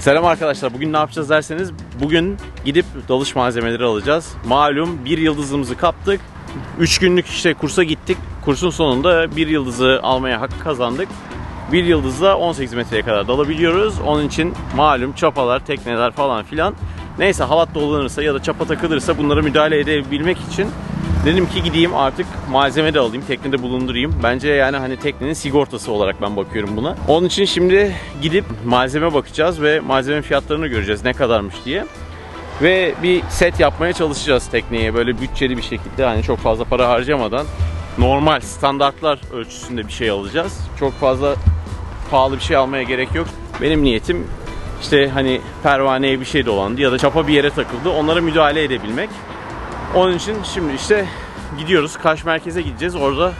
Selam arkadaşlar. Bugün ne yapacağız derseniz bugün gidip dalış malzemeleri alacağız. Malum bir yıldızımızı kaptık. 3 günlük işte kursa gittik. Kursun sonunda bir yıldızı almaya hak kazandık. Bir yıldızla 18 metreye kadar dalabiliyoruz. Onun için malum çapalar, tekneler falan filan. Neyse halat dolanırsa ya da çapa takılırsa bunlara müdahale edebilmek için dedim ki gideyim artık malzeme de alayım, teknede bulundurayım. Bence yani hani teknenin sigortası olarak ben bakıyorum buna. Onun için şimdi gidip malzeme bakacağız ve malzeme fiyatlarını göreceğiz ne kadarmış diye. Ve bir set yapmaya çalışacağız tekneye böyle bütçeli bir şekilde hani çok fazla para harcamadan normal standartlar ölçüsünde bir şey alacağız. Çok fazla pahalı bir şey almaya gerek yok. Benim niyetim işte hani pervaneye bir şey dolandı ya da çapa bir yere takıldı onlara müdahale edebilmek. Onun için şimdi işte gidiyoruz. Kaş merkeze gideceğiz. Orada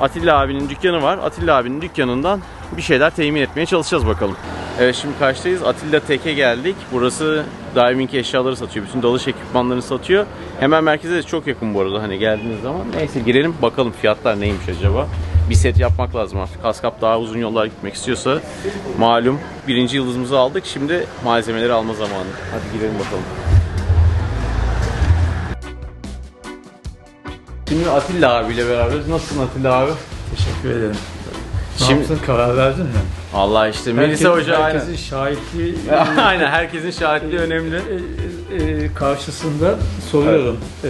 Atilla abinin dükkanı var. Atilla abinin dükkanından bir şeyler temin etmeye çalışacağız bakalım. Evet şimdi Kaş'tayız. Atilla Tek'e geldik. Burası diving eşyaları satıyor. Bütün dalış ekipmanlarını satıyor. Hemen merkeze de çok yakın bu arada hani geldiğiniz zaman. Neyse girelim bakalım fiyatlar neymiş acaba. Bir set yapmak lazım artık. Kaskap daha uzun yollar gitmek istiyorsa malum birinci yıldızımızı aldık. Şimdi malzemeleri alma zamanı. Hadi girelim bakalım. Şimdi Atilla abiyle beraberiz. Nasılsın Atilla abi? Teşekkür ederim. Ne Şimdi- yaptın karar verdin mi? Allah işte Melisa Hoca aynen. Herkesin şahitliği aynen herkesin şahitliği önemli. e, e, karşısında soruyorum. E,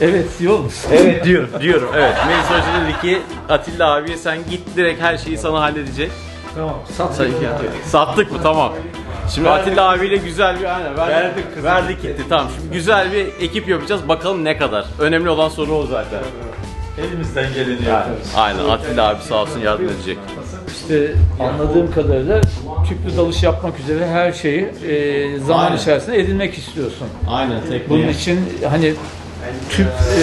evet diyor musun? Evet diyorum. diyorum evet. Melisa Hoca dedi ki Atilla abiye sen git direkt her şeyi sana halledecek. Tamam. Sat Sen- Sattık mı? Tamam. Şimdi Atilla abiyle güzel bir aynen verdik, Verdik kızı. verdik gitti. Tamam. Şimdi güzel bir ekip yapacağız. Bakalım ne kadar. Önemli olan soru o zaten. Elimizden geleni yaparız. aynen Atilla abi sağ olsun yardım edecek. İşte anladığım kadarıyla tüplü dalış yapmak üzere her şeyi e, zaman Aynen. içerisinde edinmek istiyorsun. Aynen Bunun için hani tüp e,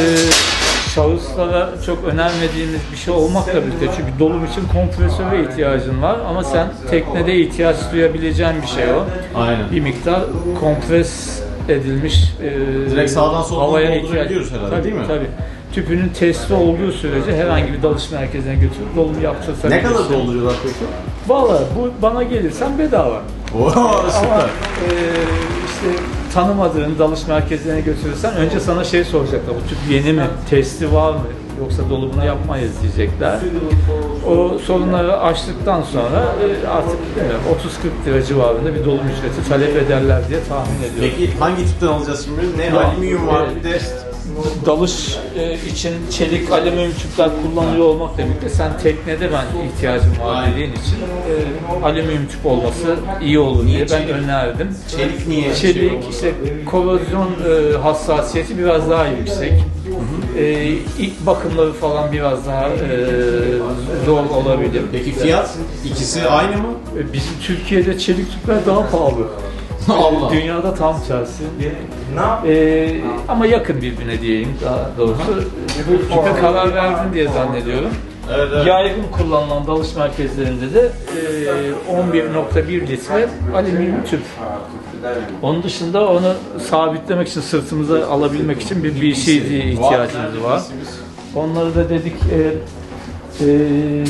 şahıslara çok önermediğimiz bir şey olmakla birlikte çünkü dolum için kompresöre ihtiyacın var ama sen teknede ihtiyaç duyabileceğin bir şey o. Aynen. Bir miktar kompres edilmiş e, Direkt sağdan soldan havaya ihtiyaç- herhalde, tabii, değil mi? Tabii. Tüpünün testi olduğu sürece herhangi bir dalış merkezine götürüp dolum yaptırtabilirsin. Ne kadar dolduruyorlar peki? Valla bu bana gelirsen bedava. Oo Ama süper. e, işte tanımadığın dalış merkezine götürürsen önce sana şey soracaklar. Bu tüp yeni mi? Testi var mı? Yoksa dolumunu yapmayız diyecekler. O sorunları aştıktan sonra e, artık bilmiyorum, 30-40 lira civarında bir dolum ücreti talep ederler diye tahmin ediyorum. Peki hangi tipten alacağız şimdi? Ne alüminyum var bir de Dalış e, için çelik alüminyum tüpler kullanılıyor olmakla birlikte sen teknede ben ihtiyacım var dediğin için e, alüminyum tüp olması iyi olur diye ben önerdim. çelik niye? şey Çelik işte korozyon e, hassasiyeti biraz daha yüksek. E, ilk bakımları falan biraz daha e, zor olabilir. Peki fiyat ikisi aynı mı? E, Bizim Türkiye'de çelik tüpler daha pahalı. Allah. Dünyada tam tersi. E, ama yakın birbirine diyeyim daha doğrusu. Tüpe karar verdin diye zannediyorum. Evet, evet. Yaygın kullanılan dalış merkezlerinde de e, 11.1 litre alüminyum tüp. Onun dışında onu sabitlemek için sırtımıza alabilmek için bir BCD ihtiyacımız var. Onları da dedik e, e,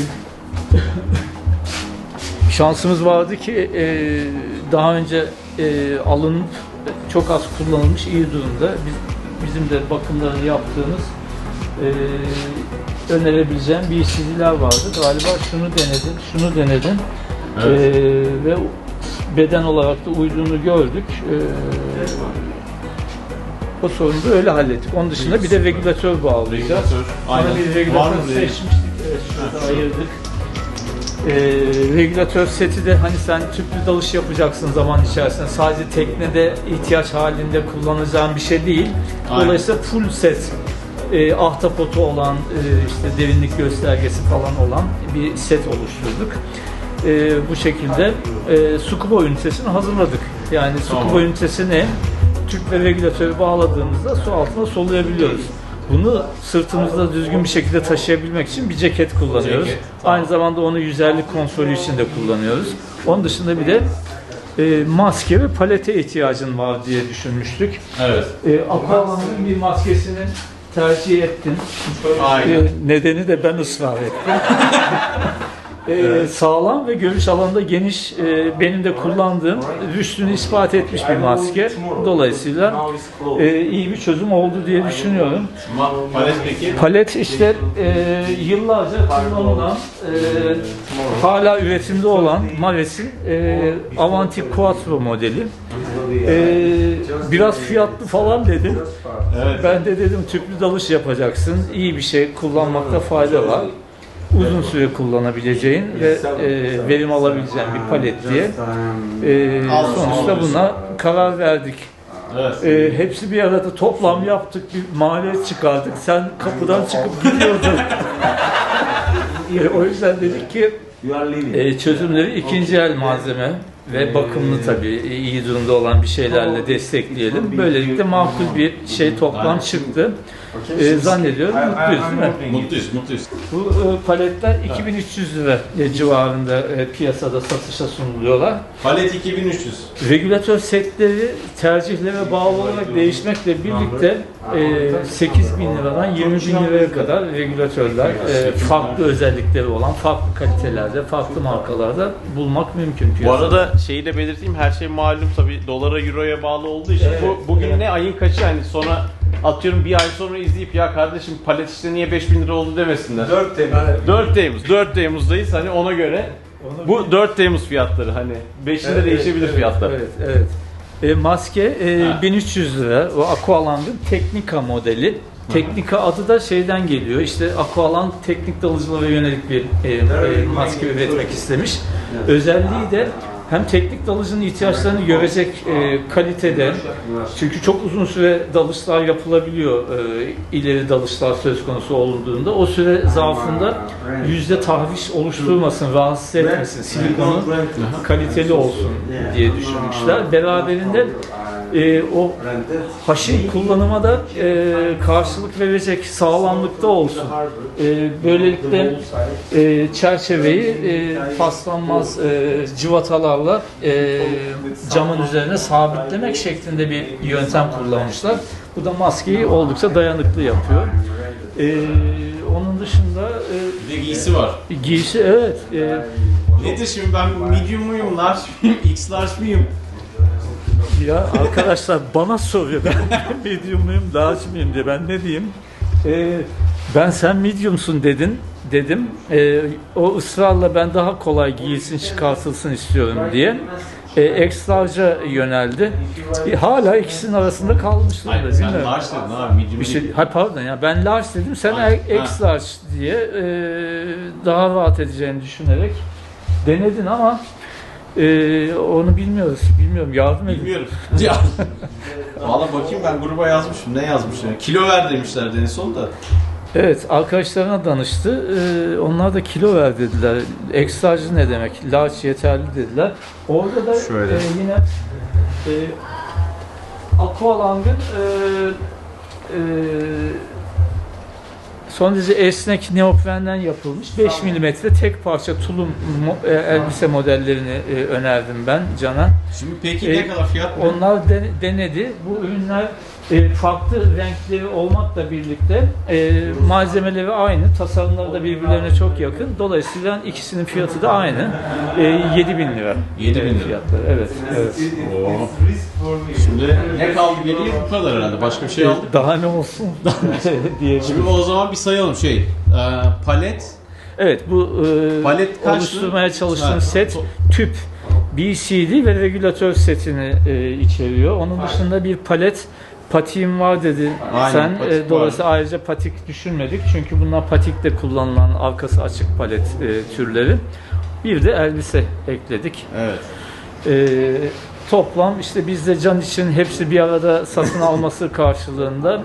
şansımız vardı ki e, daha önce e, alınıp çok az kullanılmış iyi durumda. Biz, bizim de bakımlarını yaptığımız e, önerebileceğim BCD'ler vardı. Galiba şunu denedin, şunu denedin Evet. E, ve beden olarak da uyduğunu gördük. E, o sorunu da öyle hallettik. Onun dışında bir de regülatör bağlayacağız. Regülatör. Aynen. bir Var regülatör seçmiştik. Evet, şurada ayırdık. Ee, regülatör seti de hani sen tüplü dalış yapacaksın zaman içerisinde. Sadece teknede ihtiyaç halinde kullanacağın bir şey değil. Aynen. Dolayısıyla full set e, ahtapotu olan, e, işte derinlik göstergesi falan olan bir set oluşturduk. E, bu şekilde e, scuba ünitesini hazırladık. Yani scuba Tamam. ünitesi ne? Tüp ve regülatörü bağladığımızda su altına soluyabiliyoruz. Bunu sırtımızda düzgün bir şekilde taşıyabilmek için bir ceket kullanıyoruz. Ceket, tamam. Aynı zamanda onu yüzerlik konsolü için de kullanıyoruz. Onun dışında bir de e, maske ve palete ihtiyacın var diye düşünmüştük. Evet. E, Aquaman'ın bir maskesini tercih ettin. Aynen. E, nedeni de ben ısrar ettim. e, sağlam ve görüş alanında geniş e, benim de kullandığım rüştünü ispat etmiş bir maske. Dolayısıyla e, iyi bir çözüm oldu diye düşünüyorum. Palet peki? Palet işte e, yıllarca kullanılan, e, hala üretimde olan Mares'in e, Avanti Quattro modeli. E, biraz fiyatlı falan dedi. Evet. Ben de dedim tüplü dalış yapacaksın. İyi bir şey kullanmakta fayda var. Uzun süre kullanabileceğin ve e, verim alabileceğin bir palet diye. E, sonuçta buna karar verdik. Evet. E, hepsi bir arada toplam yaptık, bir maliyet çıkardık. Sen kapıdan çıkıp gidiyordun. E, o yüzden dedik ki e, çözümleri ikinci el malzeme ve bakımlı tabii iyi durumda olan bir şeylerle destekleyelim. Böylelikle makul bir şey toplam çıktı. E, zannediyorum mutluyuz değil mi? Mutluyuz, mutluyuz. Bu e, paletler 2300 lira e, civarında e, piyasada satışa sunuluyorlar. Palet 2300. Regülatör setleri tercihlere bağlı olarak değişmekle birlikte e, 8 bin liradan 20 bin liraya kadar regülatörler e, farklı özellikleri olan farklı kalitelerde, farklı markalarda bulmak mümkün Bu piyasada. arada şeyi de belirteyim her şey malum tabi dolara euroya bağlı olduğu için Evet, bu bugün evet. ne ayın kaçı yani sonra atıyorum bir ay sonra izleyip ya kardeşim palet işte niye 5000 lira oldu demesinler. 4 Temmuz. 4 Temmuz 4 Temmuz'dayız hani ona göre bu 4 Temmuz fiyatları hani 5'inde Evet, değişebilir evet, fiyatlar. Evet, evet. E, maske e, Ha. 1300 lira. O Aqualand'ın Teknika modeli. Teknika adı da şeyden geliyor. İşte Aqualand teknik dalıcılara yönelik bir e, e, maske üretmek istemiş. Özelliği de hem teknik dalıcının ihtiyaçlarını görecek e, kalitede. Çünkü çok uzun süre dalışlar yapılabiliyor. E, ileri dalışlar söz konusu olduğunda o süre zarfında yüzde tahriş oluşturmasın, rahatsız etmesin. Silikonu kaliteli olsun diye düşünmüşler. Beraberinde e, o haşin kullanıma da e, karşılık verecek sağlamlıkta olsun. E, böylelikle e, çerçeveyi e, paslanmaz e, cıvatalarla e, camın üzerine sabitlemek şeklinde bir yöntem kullanmışlar. Bu da maskeyi oldukça dayanıklı yapıyor. E, onun dışında Bir de giysi var. e, giysi evet e, Nedir şimdi ben medium muyum, large mıyım, x large mıyım? Ya arkadaşlar bana soruyor ben medium muyum, large mıyım diye ben ne diyeyim? Ee, ben sen mediumsun dedin dedim. Ee, o ısrarla ben daha kolay giyilsin çıkartılsın istiyorum diye. Ee, large'a yöneldi. E, hala ikisinin arasında kalmış durumda Hayır değil ben mi? large dedim abi medium Bir değil. şey, ha pardon ya ben large dedim sen Hayır, ha. X large diye e, daha rahat edeceğini düşünerek denedin ama e, onu bilmiyoruz. Bilmiyorum yardım edin. Bilmiyorum. Valla bakayım ben gruba yazmışım. Ne yazmışım? Kilo ver demişler en son da. Evet, arkadaşlarına danıştı. Ee, onlar da kilo ver dediler. Ekstracı ne demek? Large yeterli dediler. Orada da Şöyle. e, yine e, Aqualang'ın e, e, son derece esnek neoprenden yapılmış 5 mm tek parça tulum mo- e, elbise modellerini e, önerdim ben Can'a. Şimdi peki E, ne kadar fiyat ne? Onlar de- denedi. Bu ürünler e, farklı renkleri olmakla birlikte e, malzemeleri aynı, tasarımları da birbirlerine çok yakın. Dolayısıyla ikisinin fiyatı da aynı. E, 7000 lira. 7000 lira. fiyatları. Evet, evet. Oo. Şimdi ne kaldı geriye bu kadar herhalde. Başka bir şey aldık. Daha ne olsun diye. Şimdi o zaman bir sayalım şey. e, palet. Evet, bu e, Palet kaçtı? oluşturmaya çalıştığım Ha, set to- tüp BCD ve regülatör setini e, içeriyor. Onun dışında bir palet patiğim var dedi. Aynen, Sen e, dolayısıyla ayrıca patik düşünmedik. Çünkü bunlar patikte kullanılan arkası açık palet e, türleri. Bir de elbise ekledik. Evet. E, toplam işte bizde can için hepsi bir arada satın alması karşılığında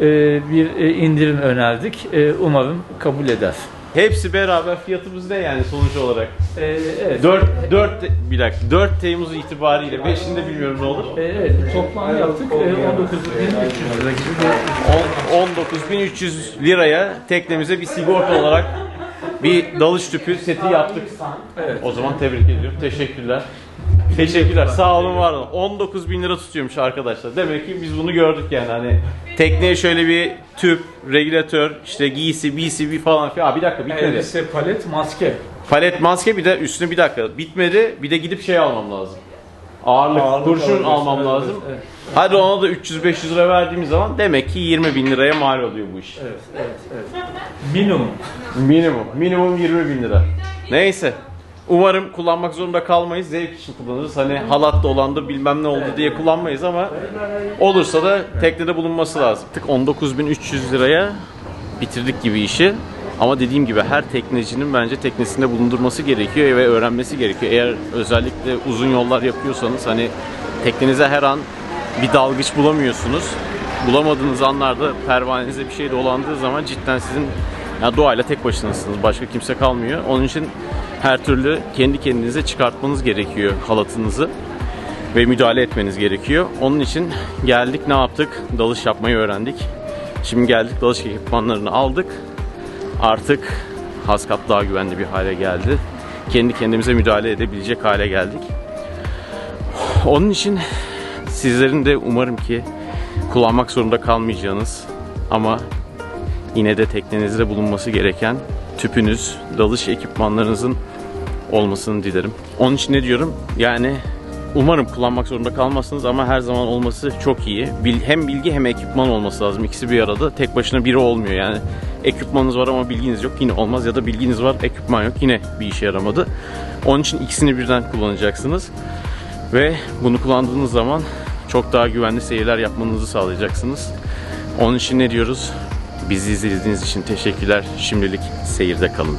e, bir e, indirim önerdik. E, umarım kabul eder. Hepsi beraber fiyatımız ne yani sonuç olarak? E, evet. 4 4 bir dakika 4 Temmuz itibariyle 5'inde bilmiyorum ne olur. E, Evet, toplam yaptık. E, 19.300 lira gibi bir 19.300 liraya teknemize bir sigorta olarak bir dalış tüpü seti yaptık. Evet. O zaman tebrik ediyorum. Teşekkürler. Teşekkürler. Sağ olun var olun. 19 bin lira tutuyormuş arkadaşlar. Demek ki biz bunu gördük yani hani tekneye şöyle bir tüp, regülatör, işte giysi, BCB falan filan. Aa, bir dakika bitmedi. Elbise, palet, maske. Palet maske bir de üstüne bir dakika bitmedi. Bir de gidip şey almam lazım. Ağırlık, Ağırlık kurşun almam evet, lazım. evet. Hadi ona da 300-500 lira verdiğimiz zaman demek ki 20 bin liraya mal oluyor bu iş. Evet, evet, evet. Minimum. Minimum. Minimum 20 bin lira. Neyse. Umarım kullanmak zorunda kalmayız. Zevk için kullanırız. Hani halat dolandı bilmem ne oldu diye kullanmayız ama olursa da teknede bulunması lazım. Tık 19.300 liraya bitirdik gibi işi. Ama dediğim gibi her teknecinin bence teknesinde bulundurması gerekiyor ve öğrenmesi gerekiyor. Eğer özellikle uzun yollar yapıyorsanız hani teknenize her an bir dalgıç bulamıyorsunuz. Bulamadığınız anlarda pervanenize bir şey dolandığı zaman cidden sizin ya doğayla tek başınasınız. Başka kimse kalmıyor. Onun için her türlü kendi kendinize çıkartmanız gerekiyor halatınızı ve müdahale etmeniz gerekiyor. Onun için geldik ne yaptık? Dalış yapmayı öğrendik. Şimdi geldik dalış ekipmanlarını aldık. Artık Haskap daha güvenli bir hale geldi. Kendi kendimize müdahale edebilecek hale geldik. Onun için sizlerin de umarım ki kullanmak zorunda kalmayacağınız ama yine de teknenizde bulunması gereken tüpünüz, dalış ekipmanlarınızın olmasını dilerim. Onun için ne diyorum? Yani umarım kullanmak zorunda kalmazsınız ama her zaman olması çok iyi. Hem bilgi hem ekipman olması lazım. İkisi bir arada. Tek başına biri olmuyor yani. Ekipmanınız var ama bilginiz yok yine olmaz ya da bilginiz var ekipman yok yine bir işe yaramadı. Onun için ikisini birden kullanacaksınız. Ve bunu kullandığınız zaman çok daha güvenli seyirler yapmanızı sağlayacaksınız. Onun için ne diyoruz? Bizi izlediğiniz için teşekkürler. Şimdilik seyirde kalın.